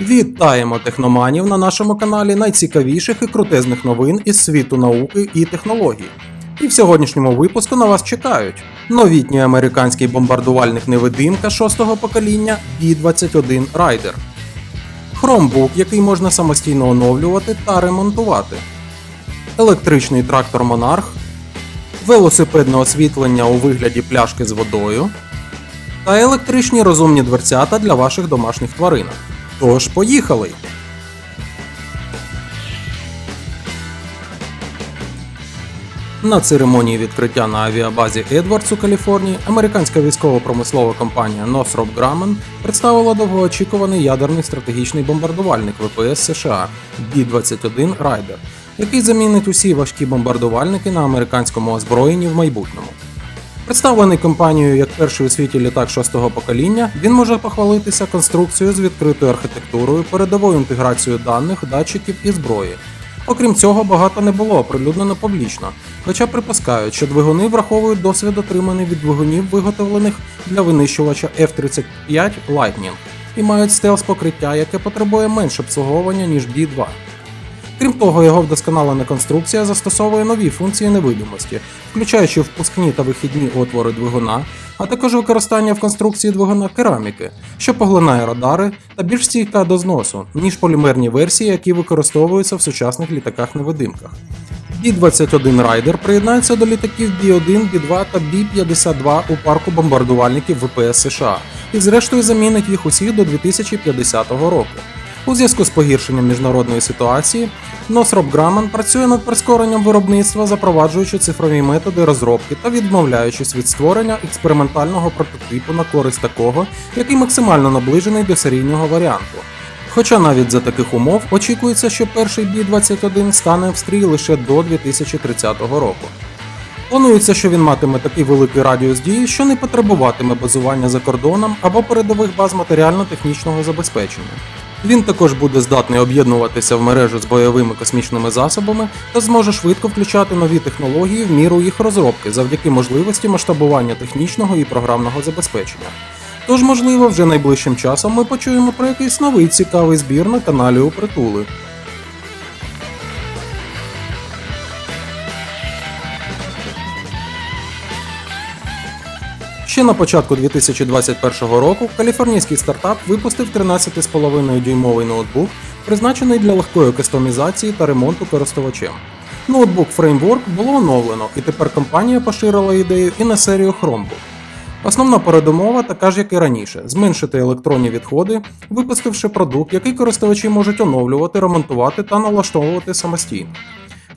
Вітаємо техноманів на нашому каналі найцікавіших і крутезних новин із світу науки і технологій. І в сьогоднішньому випуску на вас чекають новітній американський бомбардувальник невидимка шостого покоління B-21 Rider, Chromebook, який можна самостійно оновлювати та ремонтувати, електричний трактор Monarch, велосипедне освітлення у вигляді пляшки з водою та електричні розумні дверцята для ваших домашніх тваринок. Тож, поїхали! На церемонії відкриття на авіабазі Едвардс у Каліфорнії американська військово-промислова компанія Northrop Grumman представила довгоочікуваний ядерний стратегічний бомбардувальник ВПС США B-21 Raider, який замінить усі важкі бомбардувальники на американському озброєнні в майбутньому. Представлений компанією як перший у світі літак шостого покоління, він може похвалитися конструкцією з відкритою архітектурою, передовою інтеграцією даних, датчиків і зброї. Окрім цього, багато не було оприлюднено публічно, хоча припускають, що двигуни враховують досвід отриманий від двигунів, виготовлених для винищувача F-35 Lightning, і мають стелс покриття, яке потребує менше обслуговування, ніж B-2. Крім того, його вдосконалена конструкція застосовує нові функції невидимості, включаючи впускні та вихідні отвори двигуна, а також використання в конструкції двигуна кераміки, що поглинає радари та більш стійка до зносу, ніж полімерні версії, які використовуються в сучасних літаках-невидимках. B-21 Райдер приєднається до літаків B-1, B-2 та B-52 у парку бомбардувальників ВПС США і зрештою замінить їх усіх до 2050 року. У зв'язку з погіршенням міжнародної ситуації, Northrop Grumman працює над прискоренням виробництва, запроваджуючи цифрові методи розробки та відмовляючись від створення експериментального прототипу на користь такого, який максимально наближений до серійного варіанту. Хоча навіть за таких умов очікується, що перший B-21 стане в стрій лише до 2030 року. Планується, що він матиме такий великий радіус дії, що не потребуватиме базування за кордоном або передових баз матеріально-технічного забезпечення. Він також буде здатний об'єднуватися в мережу з бойовими космічними засобами та зможе швидко включати нові технології в міру їх розробки завдяки можливості масштабування технічного і програмного забезпечення. Тож, можливо, вже найближчим часом ми почуємо про якийсь новий цікавий збір на каналі у притули. Ще на початку 2021 року каліфорнійський стартап випустив 13,5 дюймовий ноутбук, призначений для легкої кастомізації та ремонту користувачем. Ноутбук Framework було оновлено, і тепер компанія поширила ідею і на серію Chromebook. Основна передумова така ж, як і раніше: зменшити електронні відходи, випустивши продукт, який користувачі можуть оновлювати, ремонтувати та налаштовувати самостійно.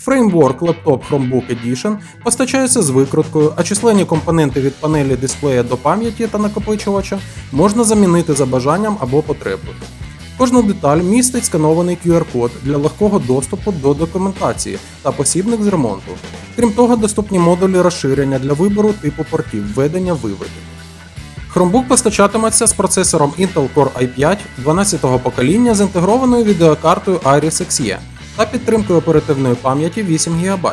Фреймворк Laptop Chromebook Edition постачається з викруткою, а численні компоненти від панелі дисплея до пам'яті та накопичувача можна замінити за бажанням або потребою. Кожна деталь містить сканований QR-код для легкого доступу до документації та посібник з ремонту. Крім того, доступні модулі розширення для вибору типу портів введення виведу. Chromebook постачатиметься з процесором Intel Core i5 12-го покоління з інтегрованою відеокартою Iris Xe та підтримкою оперативної пам'яті 8 ГБ.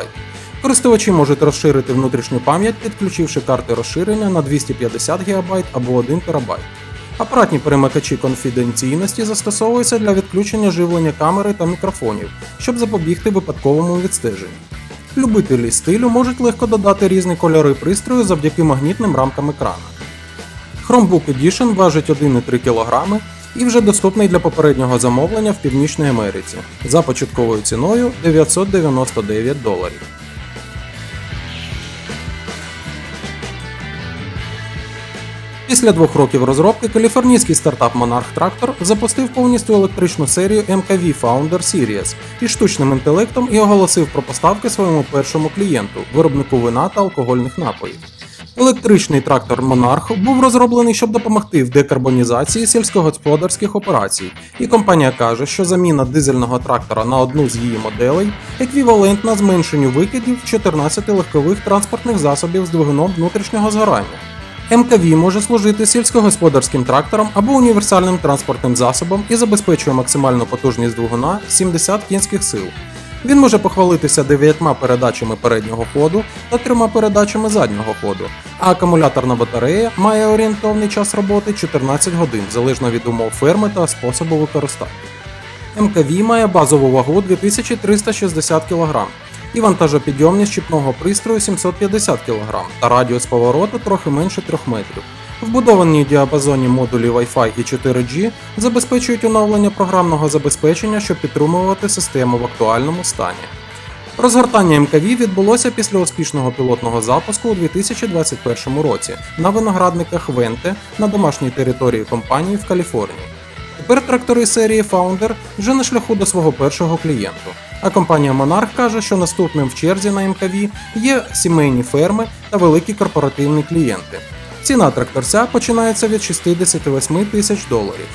Користувачі можуть розширити внутрішню пам'ять, підключивши карти розширення на 250 ГБ або 1 ТБ. Апаратні перемикачі конфіденційності застосовуються для відключення живлення камери та мікрофонів, щоб запобігти випадковому відстеженню. Любителі стилю можуть легко додати різні кольори пристрою завдяки магнітним рамкам екрана. Chromebook Edition важить 1,3 кг і вже доступний для попереднього замовлення в Північній Америці за початковою ціною 999 доларів. Після двох років розробки каліфорнійський стартап Monarch Tractor запустив повністю електричну серію MKV Founder Series із штучним інтелектом і оголосив про поставки своєму першому клієнту, виробнику вина та алкогольних напоїв. Електричний трактор Monarch був розроблений, щоб допомогти в декарбонізації сільськогосподарських операцій, і компанія каже, що заміна дизельного трактора на одну з її моделей еквівалентна зменшенню викидів 14 легкових транспортних засобів з двигуном внутрішнього згорання. МКВ може служити сільськогосподарським трактором або універсальним транспортним засобом і забезпечує максимальну потужність двигуна 70 кінських сил. Він може похвалитися 9 передачами переднього ходу та 3 передачами заднього ходу, а акумуляторна батарея має орієнтовний час роботи 14 годин залежно від умов ферми та способу використання. МКВ має базову вагу 2360 кг і вантажопідйомність чіпного пристрою 750 кг та радіус повороту трохи менше 3 метрів. Вбудовані в діапазоні модулі Wi-Fi і 4G забезпечують оновлення програмного забезпечення, щоб підтримувати систему в актуальному стані. Розгортання МКВ відбулося після успішного пілотного запуску у 2021 році на виноградниках Венте на домашній території компанії в Каліфорнії. Тепер трактори серії Founder вже на шляху до свого першого клієнту. А компанія Monarch каже, що наступним в черзі на МКВ є сімейні ферми та великі корпоративні клієнти. Ціна тракторця починається від 68 тисяч доларів.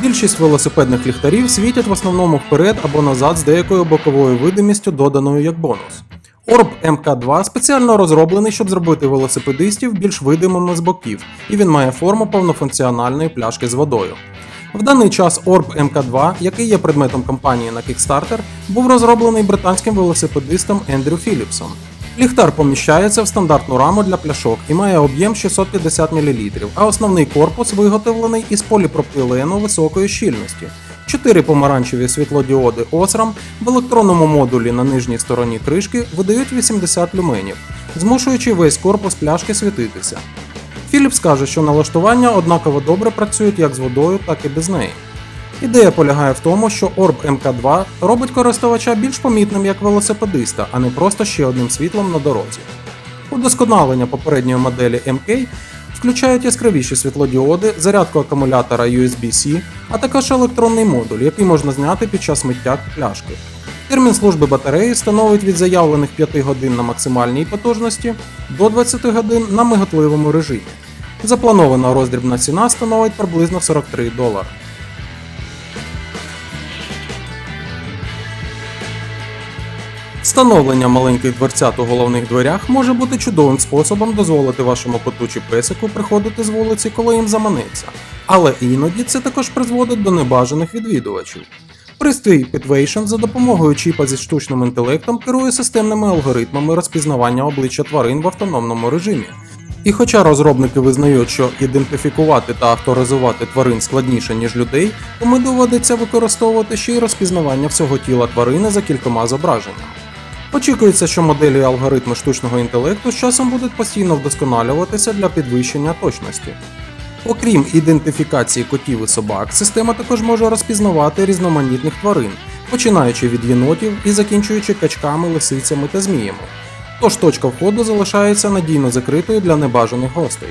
Більшість велосипедних ліхтарів світять в основному вперед або назад з деякою боковою видимістю, доданою як бонус. Orb MK2 спеціально розроблений, щоб зробити велосипедистів більш видимими з боків, і він має форму повнофункціональної пляшки з водою. В даний час Orb MK2, який є предметом кампанії на Kickstarter, був розроблений британським велосипедистом Ендрю Філіпсом. Ліхтар поміщається в стандартну раму для пляшок і має об'єм 650 мл, а основний корпус виготовлений із поліпропилену високої щільності. Чотири помаранчеві світлодіоди OSRAM в електронному модулі на нижній стороні кришки видають 80 люменів, змушуючи весь корпус пляшки світитися. Філіпс каже, що налаштування однаково добре працюють як з водою, так і без неї. Ідея полягає в тому, що Orb MK2 робить користувача більш помітним як велосипедиста, а не просто ще одним світлом на дорозі. Удосконалення попередньої моделі MK включають яскравіші світлодіоди, зарядку акумулятора USB-C, а також електронний модуль, який можна зняти під час миття пляшки. Термін служби батареї становить від заявлених 5 годин на максимальній потужності до 20 годин на миготливому режимі. Запланована роздрібна ціна становить приблизно 43 долари. Встановлення маленьких дверцят у головних дверях може бути чудовим способом дозволити вашому коту чи песику приходити з вулиці, коли їм заманеться, але іноді це також призводить до небажаних відвідувачів. Пристрій Pitvation за допомогою чіпа зі штучним інтелектом керує системними алгоритмами розпізнавання обличчя тварин в автономному режимі. І хоча розробники визнають, що ідентифікувати та авторизувати тварин складніше, ніж людей, тому доводиться використовувати ще й розпізнавання всього тіла тварини за кількома зображеннями. Очікується, що моделі і алгоритми штучного інтелекту з часом будуть постійно вдосконалюватися для підвищення точності. Окрім ідентифікації котів і собак, система також може розпізнавати різноманітних тварин, починаючи від єнотів і закінчуючи качками, лисицями та зміями. Тож точка входу залишається надійно закритою для небажаних гостей.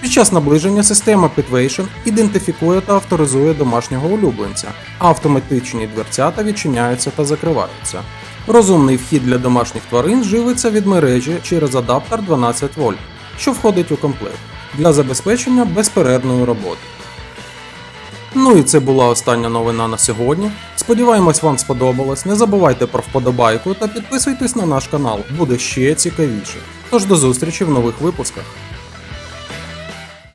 Під час наближення система Pitvation ідентифікує та авторизує домашнього улюбленця, а автоматичні дверцята відчиняються та закриваються. Розумний вхід для домашніх тварин живиться від мережі через адаптер 12 вольт, що входить у комплект для забезпечення безперервної роботи. Ну і це була остання новина на сьогодні. Сподіваємось, вам сподобалось. Не забувайте про вподобайку та підписуйтесь на наш канал, буде ще цікавіше. Тож до зустрічі в нових випусках.